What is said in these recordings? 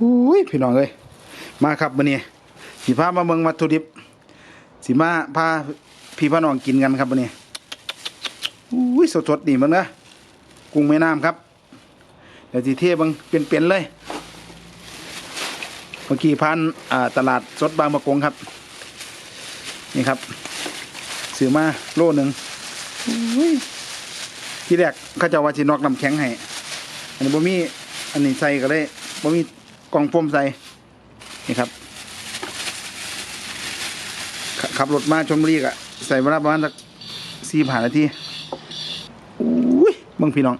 อุ้ยพี่น้องเอ้ยมาครับมื้อนี้สิพามาเมืองวัตถุดิบสิมาพาพี่พี่น้องกินกันครับมื้อนี้อุ้ยสดๆนี่มึงนะกุ้งแม่น้ำครับเดี๋ยวสิเทบังเป็นๆเลยเมื่อกี้ผ่านอ่าตลาดสดบางประกงครับ นี่ครับซื้อมาโลหนึ่งที่แรกเขาจะว่าสินอกน้ำแข็งให้อันนี้บ่มีอันนี้ใส่ก็เลยบ่มี กล่องโฟมใส่นี่ครับขขับรถมาชลบุรีก็ใส่เวลาประมาณสักสี่ผ่านนาทีอุ้ยเบิ่งพี่น้อง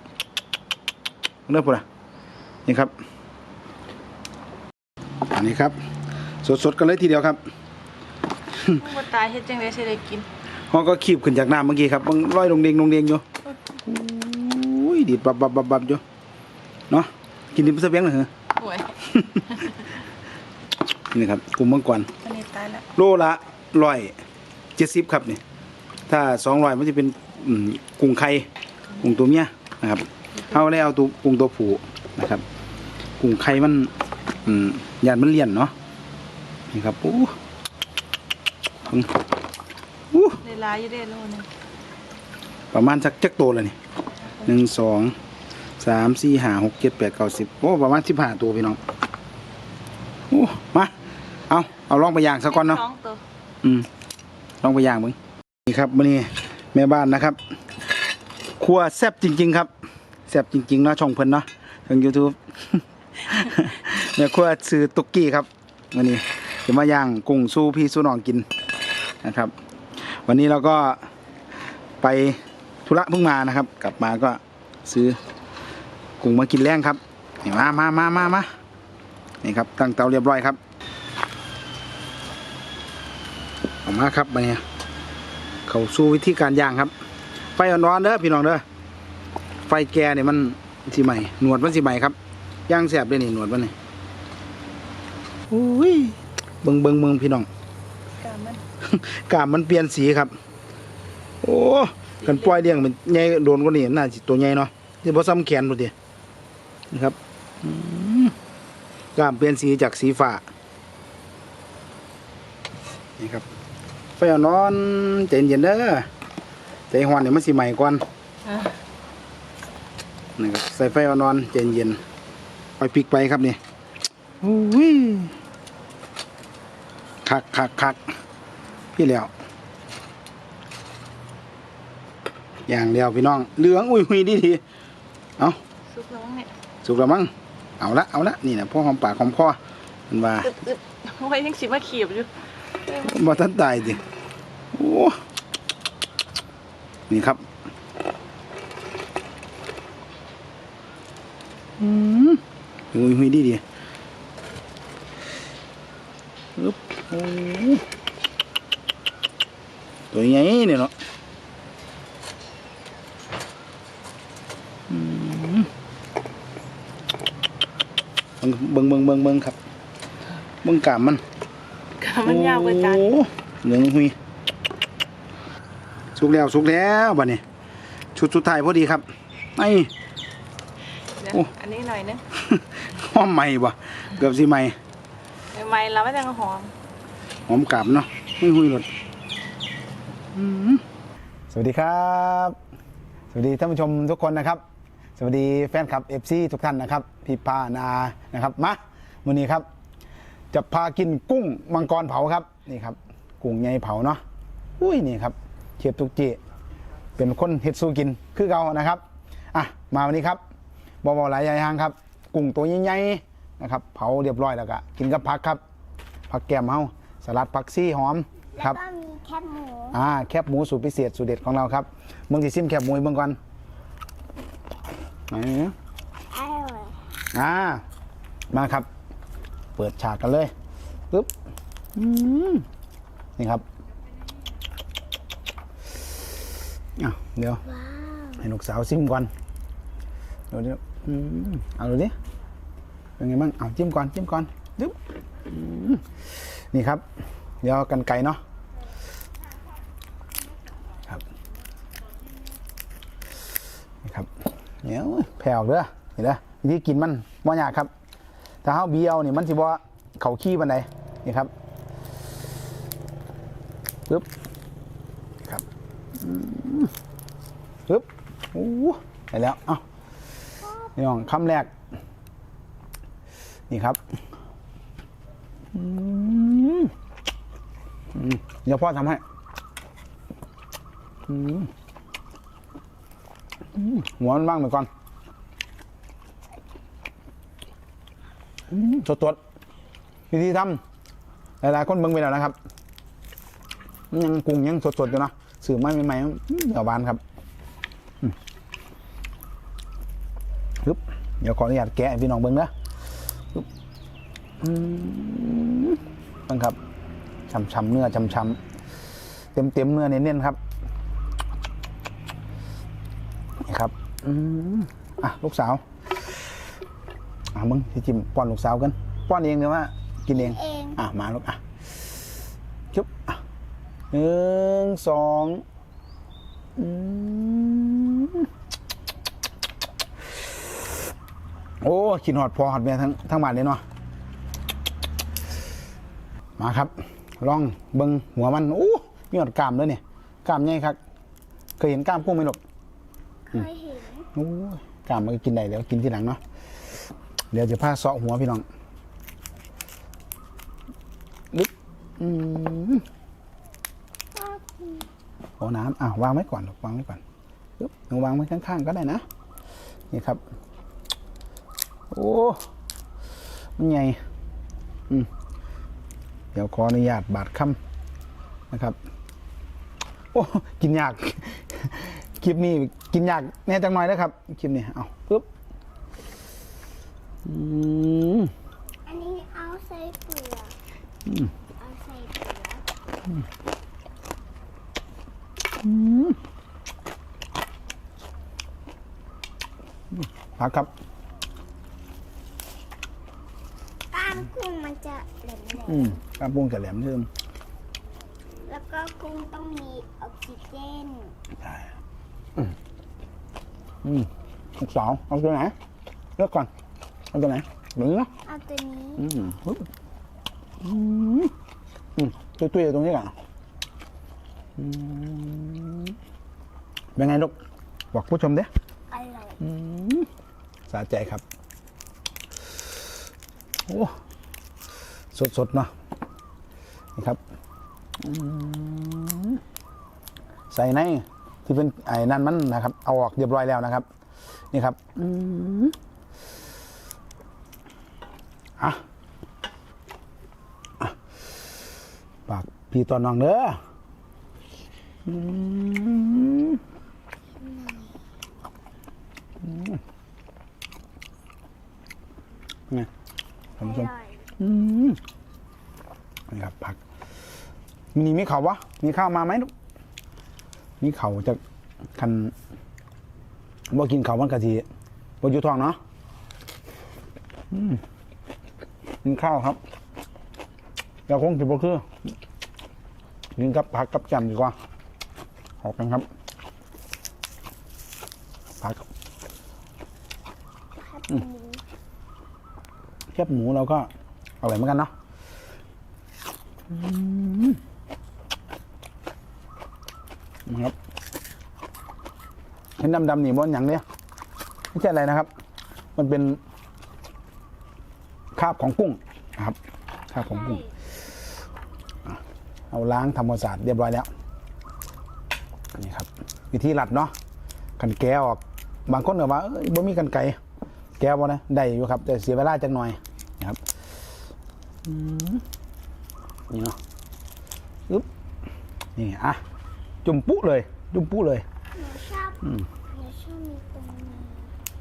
เลิกพูดอะนี่ครับ อันนี้ครับ สดๆกันเลยทีเดียวครับบ่ตายเฮ็ดจังได๋สิได้กินห้องก็ขีบขึ้นจากน้ำเมื่อกี้ครับมันลอยลงเดงลงเดงอยู่อุ้ยดีดบับบับบับบับอยู่เนาะกินดิบเสเบียงเลยเหรอโอ้ย นี่ครับกลุ่มมังกรอันนี้ตายแล้วโลละร้อยเจ็ดสิบครับนี่ถ้าสองร้อยมันจะเป็นอืมกุ้งไข่กุ้งตัวเมียนะครับเอาเลยเอาตัวกุ้งตัวผู้นะครับกุ้งไข่มันอืมยานมันเลี่ยนเนาะนี่ครับโอ้เบิ่งอู้ได้หลายอยู่เด้โลนึงประมาณสักจักโตวเลยนี่หนึ่งสองสามสี่ห้าหกเจ็ดแปดเก้าสิบโอ้ประมาณสิบห้าตัวพี่น้องโอ้มา เอาเอาลองไปย่างสักก่อนเนาะสองตัวอืมลองไปย่างมึงนี่ครับมื่อนี้แม่บ้านนะครับครัวแซ่บจริง ๆ ครับแซ่บจริงๆเนาะช่องเพิ่นเนาะทาง YouTube แม่ครัวซื้อตุกกี้ครับวันนี้จะมาย่างกุ้งสู้พี่สู้น้องกินนะครับ วันนี้เราก็ไปธุระเพิ่งมานะครับ กลับมาก็ซื้อกุ้งมากินแรงครับนี่มามามามามา นี่ครับตั้งเตาเรียบร้อยครับออกมาครับมาเนี่ยเขาสู้วิธีการย่างครับ ไฟอ่อนๆเด้อพี่น้องเด้อไฟแก่เนี่ยมันสิใหม่หนวดมันสิใหม่ครับย่างแสบเลยนี่หนวดมันนี่อุ้ยเบิงเบิงเบิงพี่น้องกามันกามมันเปลี่ยนสีครับ โอ้กันปล่อยเลี้ยงมันใหญ่โดนกว่านี้น่าสิตัวใหญ่เนาะที่พอซ้ำแขนพอดีนะครับ อืมกามเปลี่ยนสีจากสีฟ้านี่ครับไฟอ่อนๆใจเย็นๆเด้อใจหอนเนี่ยมันสิใหม่ก่อนอะนี่ครับใส่ไฟอ่อนๆใจเย็นไปพริกไปครับนี่อุ้ยคักคักคักพี่แล้วอย่างเดียวพี่น้องเหลืองอุ้ยหุยดีทีเอาสุกแล้วมั้งเนี่ยสุกแล้วมั้ง เอาละเอาละนี่นะพ่อหอมปากหอมคอมันว่าอึดๆโอ้ยยังสิมาขีบอยู่บ่ทันตายดิโอ้นี่ครับอืมหุยหุยดีดีอึ๊บโอ้ตัวใหญ่เนี่ยเนาะอืม เบิ่งเบิ่งเบิ่งเบิ่งครับเบิ่งกามมันกามันยาวกว่าจานโอ้เหลืองหุยสุกแล้วสุกแล้วบัดนี้ ชุดสุดท้ายพอดีครับไอ้เดี๋ยวโอ้อันนี้หน่อยนึงหอมใหม่บ่เกือบสิใหม่ใหม่ๆแล้วมันจังหอมหอมกลับเนาะหุยหุยรสสวัสดีครับ สวัสดีท่านผู้ชมทุกคนนะครับ สวัสดีแฟนคลับ FC ทุกท่านนะครับ พี่พานานะครับมามื้อนี้ครับ จะพากินกุ้งมังกรเผาครับนี่ครับ กุ้งใหญ่เผาเนาะอุ้ยนี่ครับเชียบทุกจีเป็นคนเฮ็ดสู้กินคือเรานะครับอะมาวันนี้ครับบอบอหลายอย่างครับ กุ้งตัวใหญ่ๆนะครับ เผาเรียบร้อยแล้วก็กินกับผักครับผักแก้มเฮาสลัดผักซี่หอมครับแล้วก็มีแคบหมูอ่าแคบหมูสูตรพิเศษสูตรเด็ดของเราครับเมืองที่ซิมแคบหมูให้เมืองก่อนไหนอร่ อยอ่า มาครับ เปิดฉากกันเลยปึ๊บอืมนี่ครับอะเดี๋ยวว้าวให้ลูกสาวซิมก่อนเดี๋ยวเดี๋ยวอืมเอาดูดิเป็นไงบ้างเอาจิ้มก่อนจิ้มก่อนดึ๊บอืมนี่ครับ เดี๋ยวกันไก่เนาะครับนี่ครับเดี๋ยวแผ่วเด้อเห็นไหม วิธีกินมันบ่ยากครับถ้าเฮาเบียวนี่มันสิบ่เขาขี้ปานใดนี่ครับปึ๊บครับปึ๊บโอ้ได้แล้วเอ้านี่น้องคำแรก นี่ครับอืมอืมเดี๋ยวพ่อทำให้อืมอืมหัวมันบ้างไปก่อนอืม สดๆวิธีทำหลายๆคนเบิ่งไปแล้วนะครับ ยังกุ้งยังสดๆอยู่เนาะสื่อไม่ใหม่ๆเดี๋ยวบานครับเดี๋ยวขออนุญาตแก้พี่น้องเบิ่งเด้อบังครับช้ำๆเนื้อช้ำๆเต็มเต็มๆเนื้อเน้นๆครับนี่ครับอะลูกสาว อะมึงที่จิมป้อนลูกสาวกันป้อนเองหรือว่ากินเองเองอะมาลูกอะจุ๊บอะหนึ่งสองอืมโอ้ขินหอดพอหอดเมียทั้งทั้งบ้านเลยเนาะมาครับ ลองเบิงหัวมันโอ้มีหอดกล้ามด้วยเนี่ยกล้ามใหญ่ครับ เคยเห็นกล้ามกุ้งไหมลูกเคยเห็นโอ้ยกล้ามมันก็กินได้เดี๋ยวกินทีหลังเนาะ เดี๋ยวจะพาเสาะหัวพี่น้องลึกอืมพ่อกินโอ้น้ำอะวางไว้ก่อนลูกวางไว้ก่อนปึ๊บเอาวางไว้ข้างๆก็ได้นะ นี่ครับ โอ้ มันใหญ่อืมเดี๋ยวขออนุญาตบาดคำนะครับ โอ้ กินยาก คลิปนี้กินยากแน่จังหน่อยนะครับ คลิปนี้ เอาปึ๊บ อืมอันนี้เอาใส่เปลือกอืมเอาใส่เปลือกพักครับก้ามกุ้งมันจะแหลมอืมกล้ามปุ้งจะแหลมเพิ่มแล้วก็กุ้งต้องมีออกซิเจนได้อืมอืมลูกสาวเอาตัวไหนเลือกก่อน เอาตัวไหนหรือเนาะเอาตัวนี้อืมปึ๊บอืมอืมตุ้ยๆอยู่ตรงนี้ก่อนอืมเป็นไงลูกบอกผู้ชมเด้อร่อยอืมสาใจครับ โอ้สดๆเนาะนี่ครับอืมใส่ในที่เป็นไอ้นั่นมันนะครับ เอาออกเรียบร้อยแล้วนะครับ นี่ครับ อืม อะปากพี่ตอนน้องเด้ออืมไงท่านอผู้ชมอืมนี่ครับผักมีมีเขาวะ มีข้าวมาไหมลูกมีเขาจะคันบ่กินเขาวมันกะทิบ่อยู่ท้องเนาะอืม กินข้าวครับแล้วคงจะบ่คือกินกับผักกับแจ่มดีกว่าขอบกันครับผักครับหมูแคบหมูเราก็อร่อยเหมือนกันเนาะอืมนะครับเห็นดำๆนี่บนอย่างเนี้ยไม่ใช่อะไรนะครับ มันเป็น คราบของกุ้งนะครับคราบของใช่กุ้ง เอาล้างทำความสะอาดเรียบร้อยแล้วนี่ครับ วิธีหลัดเนาะกันแกะออกบางคนก็ว่าเอ้ยบ่มีกันไกรแกะบ่นะได้อยู่ครับ แต่เสียเวลาจังหน่อยนะครับอืมนี่เนาะอึ๊บนี่อะจุ่มปุ๊เลย จุ่มปุ๊เลยหนูชอบหนูชอบมีตรงนี้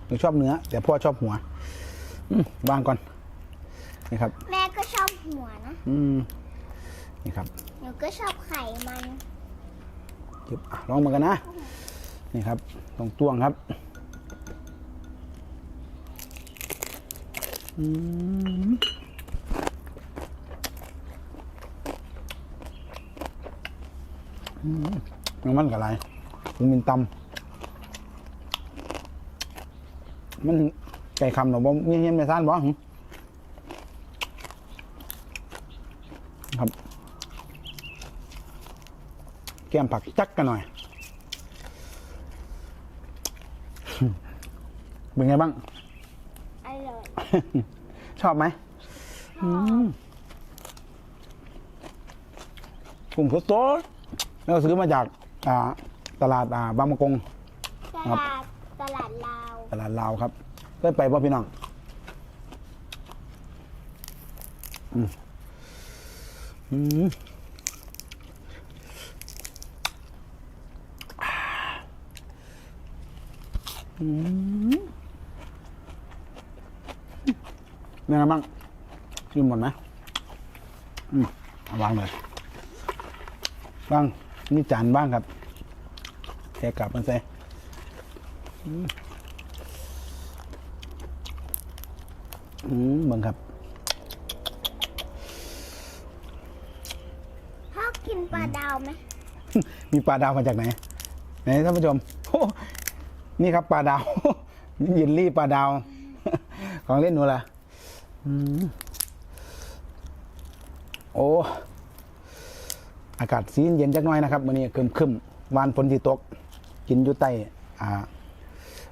หนูชอบเนื้อแต่พ่อชอบหัวอืมวางก่อน นี่ครับ แม่ก็ชอบหัวนะ อืม นี่ครับหนูก็ชอบไข่มันจึบอะลองมากันนะ นี่ครับตรงต้วงครับ อืมอืมน้ำมันกับอะไรมันเป็นตำมันไก่คำหรอบ่มีเห็นไม่ซ่านบ่หึ ก้มผักจักกันหน่อย เป็นไงบ้าง อร่อยชอบไหมอืมกลุ่มโคโตเราซื้อมาจากอ่าตลาดอ่าบางมะกง ตครับ ลาดตลาดลาวตลาดลาวครับเคยไปป่ะพี่น้องอืมอืม อืมเป็นไงบ้างกินหมดไหมอืมเอาวางเลยบ้างนี่จานบ้างครับแค่กลับมันใส่อืมเบังครับพ่อกินปลาดาวไหม มีปลาดาวมาจากไหน ไหนท่านผู้ชมโอ้ นี่ครับปลาดาว เยินลี่ปลาดาว ของเล่นหนูล่ะอืมโอ้อากาศสีเย็นจักหน่อยนะครับวันนี้ครึมครึมๆวานฝนที่ตก กินอยู่ใต้อ่า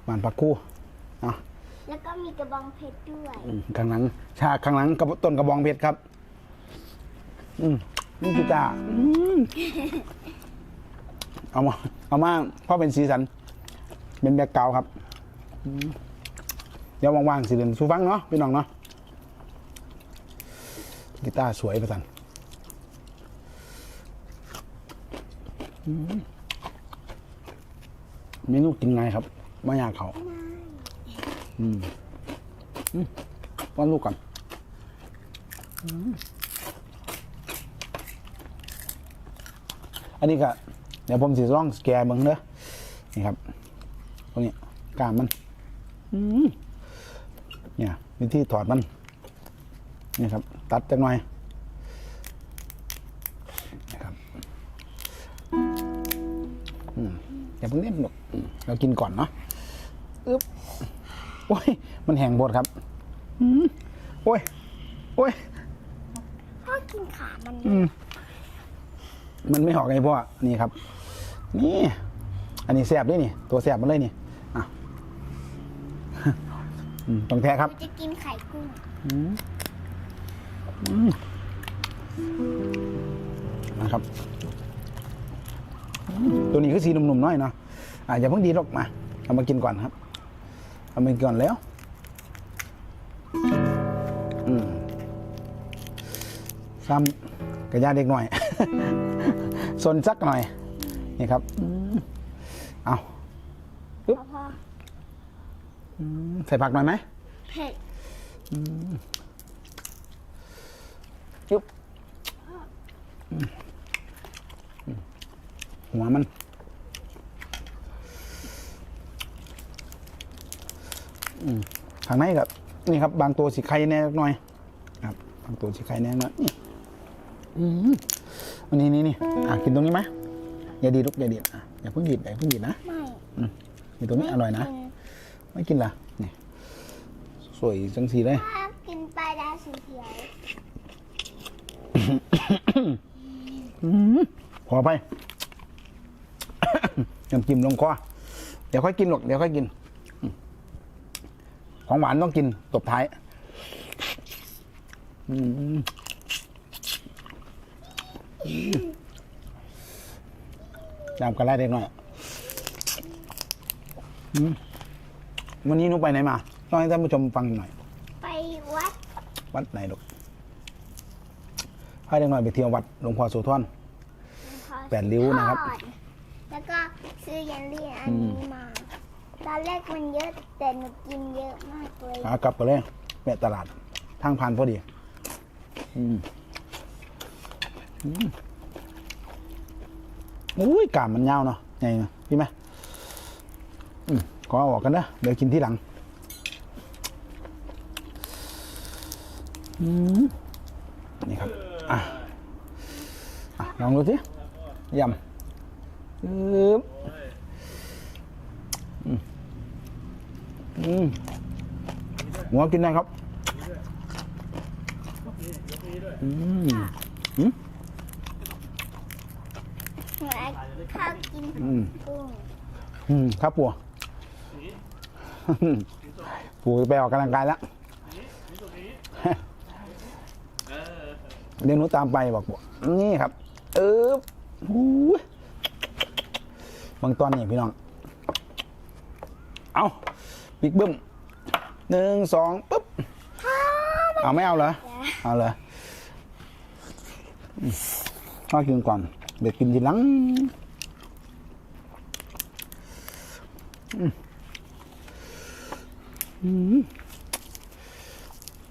บานผักคู่เนาะแล้วก็มีกระบองเพชรด้วยอืมข้างหลังชาข้างหลังกระบต้นกระบองเพชรครับ อืมนี่กีตาร์อืมเอามาเอามาเพราะเป็นสีสัน เป็นแบ็กกราครับเดี๋ยวว่างๆสิเล่นสูฟังเนาะพี่น้องเนาะกีตาร์สวยประสันอืมเมนูกินไงครับไม่อยากเขาอืมป้อนลูกก่อนอันนี้ก็เดี๋ยวผมสิร่องสแกนเบิ่งเด้อนี่ครับ ตรงนี้กล้ามมันอืมเนี่ยวิธีถอดมันนี่ครับ ตัดจักหน่อยนะครับอืมอย่าเพิ่งเล่นหรอกอืมเรากินก่อนเนาะอึ๊บโอ้ย มันแห้งบดครับอืมโอ้ยโอ้ยพ่อกินขามันอืมมันไม่หอกไงพ่อนี่ครับ นี่ อันนี้แสบด้วยนี่ ตัวแสบมันเลยนี่อะ อืมต้องแท้ครับจะกินไข่กุ้งนะครับอืมตัวนี้คือสีหนุ่มๆน้อยเนาะอะอย่าเพิ่งดีหรอกมาเอามากินก่อนครับ เอามากินก่อนแล้ว อืมซ้ำกระยาเด็กหน่อย สนสักหน่อย นี่ครับอืมเอาพ่อพ่ ออืมใส่ผักหน่อยไหมเผ็ดยุบอืมหัวมัน อืมข้างในกับนี่ครับ บางตัวสีไข่แน่หน่อย ครับ บางตัวสีไข่แน่หน่อยนี่อืมอันนี้นี่นี่อะกินตรงนี้ไหมอย่าดีดลูกอย่าดีดอะอย่าเพิ่งดีดอย่าเพิ่งดีดนะไม่นี่ตรงนี้อร่อยนะกิ ไม่กินล่ะนี่สวยจังสีเลยพ่อกินปลาดาวสีเขียวขอไปน้ำจิ้มลงคอเดี๋ยวค่อยกินหรอกเดี๋ยวค่อยกินอืมของหวานต้องกินตบท้ายอืมอืมยามกันไล่เด็กหน่อย อืม วันนี้หนุไปไหนมาต้องให้ท่านผู้ชมฟังหน่อย ไปวัด วัดไหนลูกให้เด็กหน่อยไปเที่ยววัดหลวงพ่อโสธร แปดริ้วนะครับทอดแล้วก็ซื้อยันเรียนอันนี้มา ตอนแรกมันเยอะแต่หนูกินเยอะมากเลยขากลับกันเลยแวะตลาด ทางผ่านพอดีอืมอืมอุ้ยกามมันยาวเนาะไงเนาะพี่ไหมอืม ขอเอาออกกันนะเดี๋ยวกินที่หลังอืมนี่ครับอะอะลองดูสิยำอึ๊บอืมอืมหัวกินได้ครับอืมอืมข้าวกินอืมกุ้งอืมครับปู่ ปู่จะไปออกกำลังกายแล้วเดี๋ยวหนูตามไปบอกนี่ครับ เออหูยบางตอนนี่พี่น้อง เอาบิ๊กบึ้มหนึ่งสองปุ๊บ เอาไม่เอาเหรอ เอาเลยข้ากินก่อน เดี๋ยวกินทีหลัง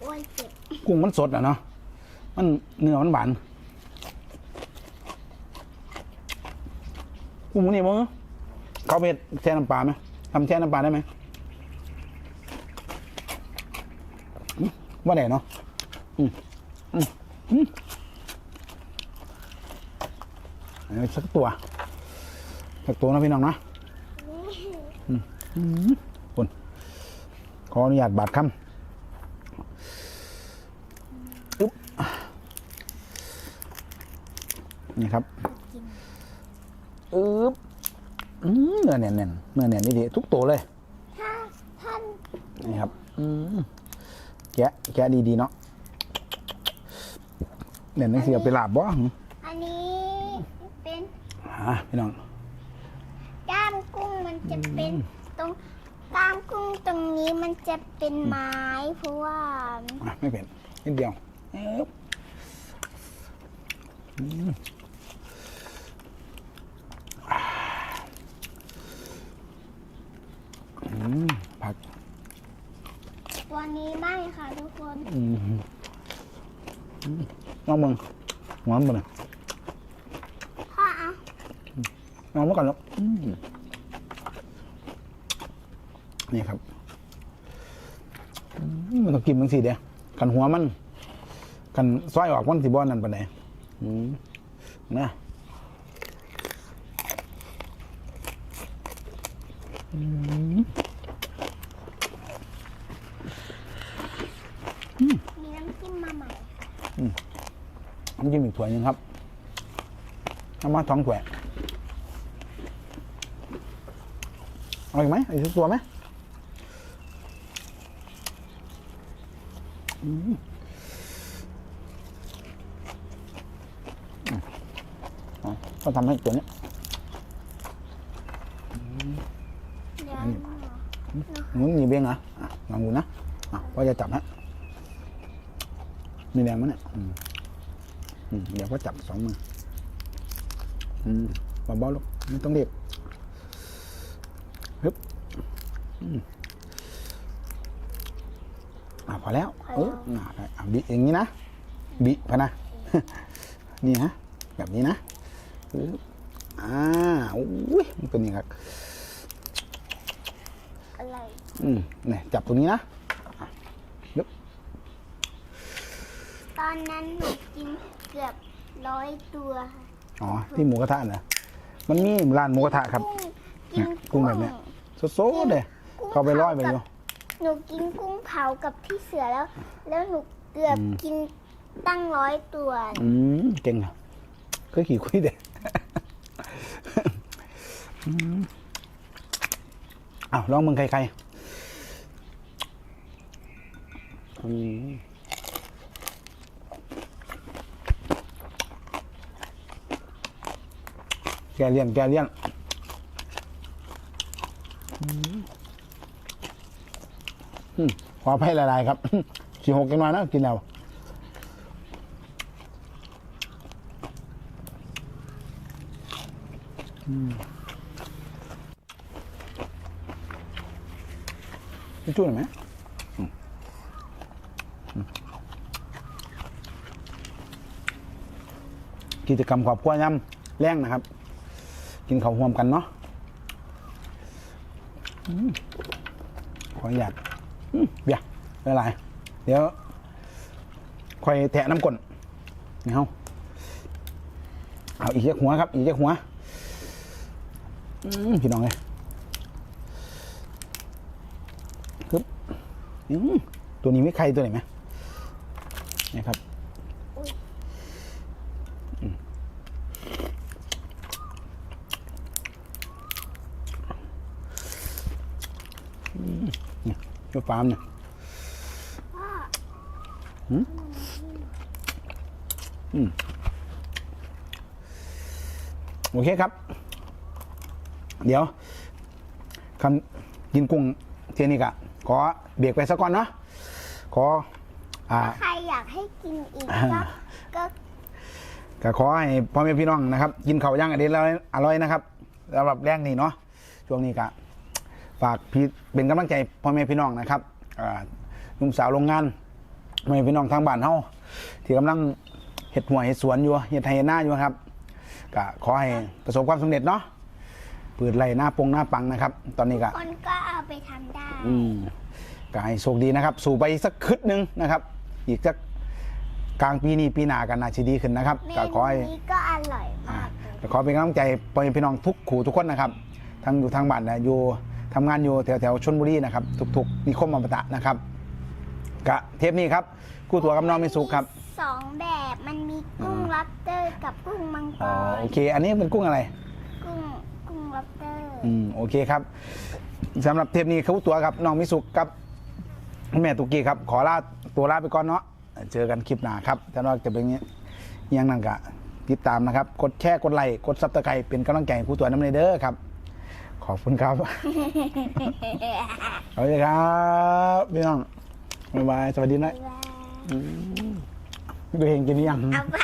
โอ้ยเจ็บกุ้งมันสดอะเนาะ มันเนื้อมันหวาน กุ้งมันนี่มั้งเขาไปแช่น้ำปลาไหมทำแช่น้ำปลาได้ไหมอืมว่าไหนเนาะอืมอืมอืมเอาสักตัว สักตัวนะพี่น้องนะคุณ ขออนุญาตบาดคำอึ๊บนี่ครับอึ๊บอืมเนื้อแน่นๆเนื้อแน่นนี่ดีทุกตัวเลยถ้าท่านนี่ครับอืมแกะแกะดีๆเนาะเด่นนังเสียไปลาบบ่หึอันนี้เป็นอะพี่น้องก้ามกุ้งมันจะเป็นตรง ก้ามกุ้งตรงนี้มันจะเป็นไม้เพราะว่าอะไม่เป็นนิดเดียวเอ๊บอืมอ่าอืมผักตัวนี้ไม่ค่ะทุกคนอืมอืมน้องมึงหวานบ่เนี่ยพ่อเอาน้องมาก่อนแล้วอืม นี่ครับมันต้องกินบางสีเดียวกันหัวมัน กันซอยออกมันสิบอนนั่นปะไหนนะมีน้ำจิ้มมาใหม่น้ำจิ้มอีกถ้วยหนึงครับน้ำมาท้องถ้วยเอาอีกไหมอาอีกสักตัวไหมอืมอ๋อ ก็ทำให้ตัวเนี้ยเดี๋ยวหมุนหนีเบงเหรออะลองดูนะอะพ่อจะจับฮะมีแรงมั้ยเนี่ยอืมอืมเดี๋ยวพ่อจับสองมืออืมเบาๆลูกไม่ต้องรีบฮึบอืมอะพอแล้วโอ้อะได้อะบิอย่างนี้นะบิพะนะนี่ฮะแบบนี้นะปึ๊บ อ่าอุ้ยมันเป็นอยังไงครับอะไรอืมเนี่ยจับตรงนี้นะตอนนั้นหนูกินเกือบร้อยตัวค่ะอ๋อที่หมูกระทะนะมันมีร้านหมูกระทะครับกุ้งกิเนี่ยนกุ้งแบบเนี้ยโซๆเลยเข้าไปร้อยไปอยู่หนูกินกุ้งเผากับพี่เสือแล้ว แล้วหนูเกือบอืมกินตั้งร้อยตัว อืมเก่งอะเคยขี่คุยเด็ก อ้าวลองมึงใครๆอืมแกเลี่ยนแกเลี่ยนอืมอืมขออภัยหลายๆครับสี่หกกันมานะกินแล้ว ทิชชู่หน่อยไหมกิจกรรมขอบครัวยำแรงนะครับ กินข้าวห่วมกันเนาะขออนุญาตอืมเบียร์ไม่เป็นไรเดี๋ยวคอยแทะน้ำก้นนี่เฮาเอาอีกเยกหัวครับ อีกเยกหัวพี่น้องเลย ตัวนี้ไม่ใครตัวไหนไหมนะครับนี่ยเจ้าฟาร์มเนี่ยอืมโอเคครับ เดี๋ยวคำกินกุ้งเทียนี่กะขอ เบรกไปสักก่อนเนาะขออ่าใครอยากให้กินอีกก็ก็ก็ขอให้พ่อแม่พี่น้องนะครับ กินข้าวย่างอเด็ดแล้วอร่อยนะครับสำหรับแรงนี่เนาะช่วงนี้ก็ฝากพี่เป็นกำลังใจพ่อแม่พี่น้องนะครับอ่าหนุ่มสาวโรงงานพ่อแม่พี่น้องทางบ้านเฮาที่กำลังเห็ดหัวเห็ดสวนอยู่เห็ดไทยหน้าอยู่ครับก็ขอให้ประสบความสำเร็จเนาะเปิดไรหน้าปงหน้าปังนะครับ ตอนนี้ก็คนก็เอาไปทำได้ อืม ก็ให้โชคดีนะครับ สู่ไปอีกสักคืดหนึ่งนะครับ อีกสักกลางปีนี้ปีหน้ากันน่าจะดีขึ้นนะครับเมก็ขนูอให้ นี้ก็อร่อยอ่ามากเลยก็ขอเป็นกำลังใจพ่อแม่พี่น้องทุกขู่ทุกคนนะครับทั้งอยู่ทางบ้านนะอยู่ทำงานอยู่แถวแถวๆชนบุรีนะครับทุกๆนิคมอมตะนะครับกะเทปนี้ครับกู้ตัวกับน้องมิสุครับสองแบบมันมีกุ้งล็อบสเตอร์กับกุ้งมังกอ๋อรโอเค อันนี้เป็นกุ้งอะไร กุ้งกุ้งล็อบสเตอร์ อืมโอเคครับสำหรับเทปนี้เขาตัวกับน้องมิสุกับ แม่ตุกกี้ครับ ขอลาตัวลาไปก่อนเนาะเจอกันคลิปหน้าครับถ้าว่าจะเป็นอย่างนี้ยังนั่งกะติดตามนะครับ กดแชร์กดไลค์กดซับสไครต์เป็นกำลังใจให้ผู้ตัวน้ำในเด้อครับ ขอบคุณครับสวัสดีครับพี่น้องบ๊ายบายสวัสดีนะว้าวดูเห็นกินหรือยัง เอาไป